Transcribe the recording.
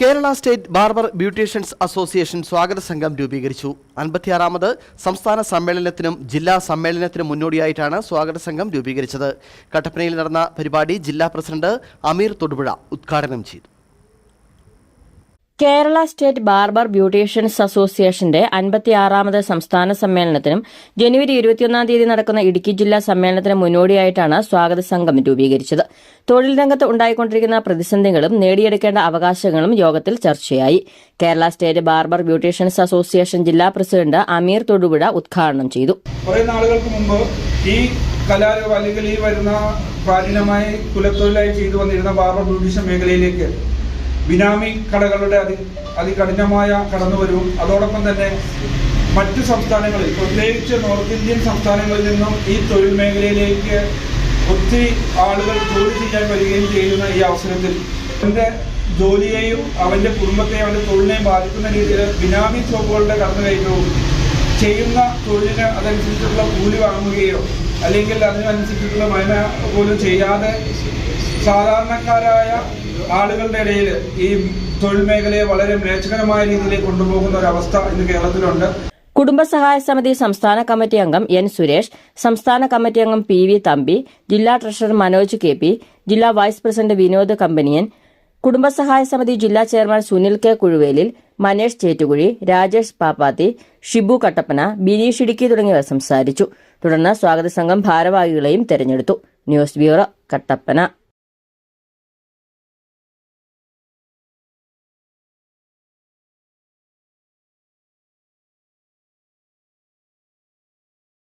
Kerala state barber beauticians association സ്വാഗത സംഘം രൂപീകരിച്ചു. അൻപത്തിയാറാമത് സംസ്ഥാന സമ്മേളനത്തിനും ജില്ലാ സമ്മേളനത്തിനും മുന്നോടിയായിട്ടാണ് സ്വാഗത സംഘം രൂപീകരിച്ചത്. കട്ടപ്പനയിൽ നടന്ന പരിപാടി ജില്ലാ പ്രസിഡന്റ് അമീർ തൊടുപുഴ ഉദ്ഘാടനം ചെയ്തു. കേരള സ്റ്റേറ്റ് ബാർബർ ബ്യൂട്ടീഷ്യൻസ് അസോസിയേഷന്റെ അൻപത്തിയാറാമത് സംസ്ഥാന സമ്മേളനത്തിനും ജനുവരി ഇരുപത്തിയൊന്നാം തീയതി നടക്കുന്ന ഇടുക്കി ജില്ലാ സമ്മേളനത്തിന് മുന്നോടിയായിട്ടാണ് സ്വാഗത സംഘം രൂപീകരിച്ചത്. തൊഴിൽ രംഗത്ത് ഉണ്ടായിക്കൊണ്ടിരിക്കുന്ന പ്രതിസന്ധികളും നേടിയെടുക്കേണ്ട അവകാശങ്ങളും യോഗത്തിൽ ചർച്ചയായി. Kerala state barber beauticians association ജില്ലാ പ്രസിഡന്റ് അമീർ തൊടുപുഴ ഉദ്ഘാടനം ചെയ്തു. നാളുകൾക്ക് മുമ്പ് ഈ അല്ലെങ്കിൽ ഈ വരുന്ന പ്രാചീനമായി കുലത്തൊഴിലായി ചെയ്തു വന്നിരുന്ന ബാർബർ ബ്യൂട്ടീഷ്യൻ മേഖലയിലേക്ക് ബിനാമി കടകളുടെ അതി അതികഠിനമായ കടന്നുവരവും. അതോടൊപ്പം തന്നെ മറ്റു സംസ്ഥാനങ്ങളിൽ പ്രത്യേകിച്ച് നോർത്ത് ഇന്ത്യൻ സംസ്ഥാനങ്ങളിൽ നിന്നും ഈ തൊഴിൽ മേഖലയിലേക്ക് ഒത്തിരി ആളുകൾ ജോലി ചെയ്യാൻ വരികയും ചെയ്യുന്ന ഈ അവസരത്തിൽ അവന്റെ ജോലിയെയും അവന്റെ കുടുംബത്തെയും അവന്റെ തൊഴിലിനെയും ബാധിക്കുന്ന രീതിയിൽ ബിനാമി ഷോപ്പുകളുടെ കടന്നുകയറ്റവും ചെയ്യുന്ന തൊഴിലിന് അതനുസരിച്ചുള്ള കൂലി വാങ്ങുകയോ അല്ലെങ്കിൽ അതിനനുസരിച്ചിട്ടുള്ള മൈന പോലും ചെയ്യാതെ സാധാരണക്കാരായ ആളുകളുടെ ഇടയിൽ ഈ തൊഴിൽ മേഖലയെ വളരെ മ്ലേച്ഛകരമായ രീതിയിലേക്ക് കൊണ്ടുപോകുന്ന ഒരു അവസ്ഥ ഇന്ന് കേരളത്തിലുണ്ട്. കുടുംബസഹായ സമിതി സംസ്ഥാന കമ്മിറ്റി അംഗം എൻ സുരേഷ് സംസ്ഥാന കമ്മിറ്റി അംഗം പി വി തമ്പി ജില്ലാ ട്രഷറർ മനോജ് കെ പി ജില്ലാ വൈസ് പ്രസിഡന്റ് വിനോദ് കമ്പനിയൻ കുടുംബസഹായ സമിതി ജില്ലാ ചെയർമാൻ സുനിൽ കെ കുഴുവേലിൽ മനേഷ് ചേറ്റുകുഴി രാജേഷ് പാപ്പാത്തി ഷിബു കട്ടപ്പന ബിനീഷ് ഇടുക്കി തുടങ്ങിയവർ സംസാരിച്ചു. തുടർന്ന് സ്വാഗത സംഘം ഭാരവാഹികളെയും തെരഞ്ഞെടുത്തു. News bureau Kattappana.